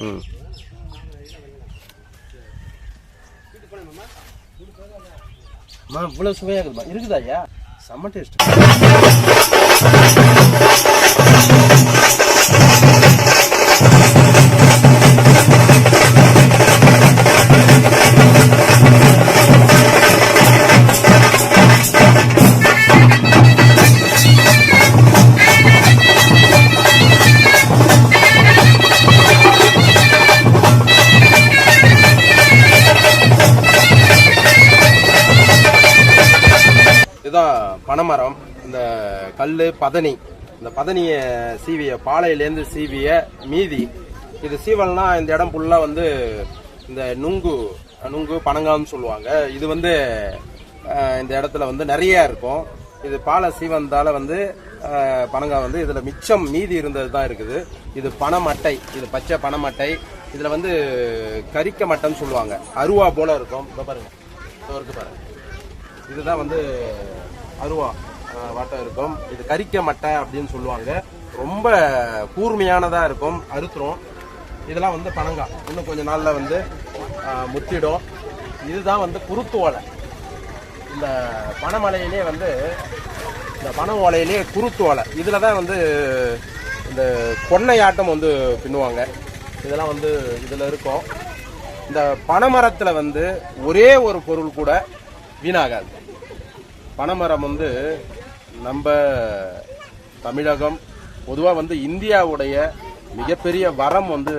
ம். அம்மா இவ்வளோ சுவையாக இருக்குதுமா? இருக்குதா ஐயா? செம்ம டேஸ்ட் தான் பனைமரம் இந்த கல் பதனி. இந்த பதனியை சீவிய பாலையிலேருந்து சீவிய மீதி. இது சீவல்னா இந்த இடம் ஃபுல்லாக வந்து இந்த நுங்கு நுங்கு பனங்கான்னு சொல்லுவாங்க. இது வந்து இந்த இடத்துல வந்து நிறைய இருக்கும். இது பாலை சீவந்தால வந்து பனங்காய் வந்து இதில் மிச்சம் மீதி இருந்தது தான் இருக்குது. இது பனமட்டை இது பச்சை பனமட்டை. இதில் வந்து கரிக்க மட்டைன்னு சொல்லுவாங்க. அருவா போல இருக்கும். இப்போ பாருங்க. பாருங்க. இதுதான் வந்து அருவா வாட்டம் இருக்கும். இது கரிக்க மட்டை அப்படின்னு சொல்லுவாங்க. ரொம்ப கூர்மையானதா இருக்கும். அறுத்துரும். இதெல்லாம் வந்து பனங்காய். இன்னும் கொஞ்ச நாள்ல வந்து முத்திடும். இதுதான் வந்து குருத்து ஓலை. இந்த பனைமலையிலே வந்து இந்த பனை ஓலையிலே குருத்து ஓலை. இதில் தான் வந்து இந்த கொன்னை ஆட்டம் வந்து பின்னுவாங்க. இதெல்லாம் வந்து இதில் இருக்கும். இந்த பனைமரத்தில் வந்து ஒரே ஒரு பொருள் கூட வீணாகாது. பனைமரம் வந்து நம்ம தமிழகம் பொதுவாக வந்து இந்தியாவுடைய மிகப்பெரிய வரம் வந்து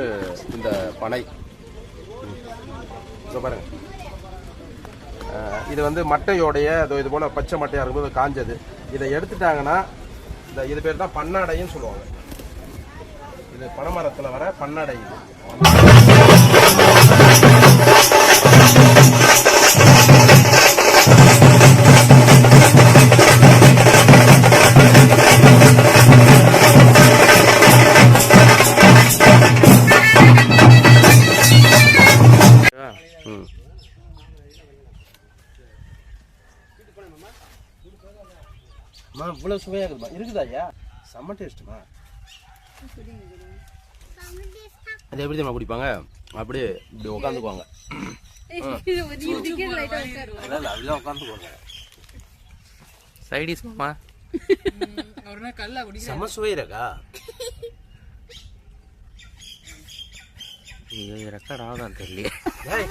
இந்த பனை. பாருங்க. இது வந்து மட்டையோடைய இது போல பச்சை மட்டையாக இருக்கும்போது காஞ்சது. இதை எடுத்துட்டாங்கன்னா இந்த இது பேர் தான் பன்னாடைன்னு சொல்லுவாங்க. இது பனைமரத்தில் வர பன்னாடை ம். அம்மா இவ்வளோ சுவையாக இருக்குதுமா? இருக்குதா ஐயா? செம்ம டேஸ்ட்டுமா. அது எப்படி தெரியுமா குடிப்பாங்க? அப்படியே இப்படி உட்காந்துக்குவாங்க. அப்படிதான் உட்காந்துக்குவாங்க. சைடிஸ் மாமா. செம்ம சுவை இருக்கா? இது ரெக்கார்ட் ஆகுதான் தெரியல ஏய்